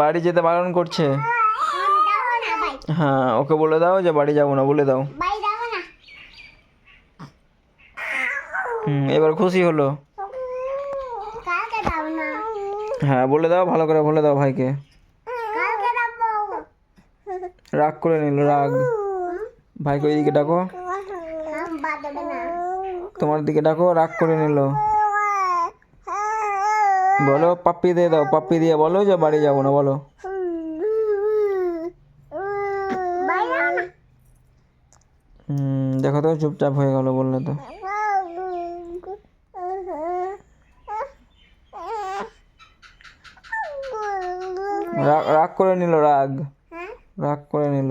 বাড়ি যেতে বারণ করছে? হ্যাঁ ওকে বলে দাও যে বাড়ি যাব না, বলে দাও। হুম, এবার খুশি হলো। হ্যাঁ বলে দাও, ভালো করে বলে দাও ভাইকে। রাগ করে নিল, রাগ। ভাইকে ওইদিকে ডাকো। তোমার দিকে ডাকো রাগ করে নিল। বলো পাপ্পি দিয়ে দাও পাপ্পি দিয়ে বলো যে বাড়ি যাব না বলো। দেখো তো চুপচাপ হয়ে গেল বললে তো। রাগ রাগ করে নিল রাগ। রাগ করে নিল।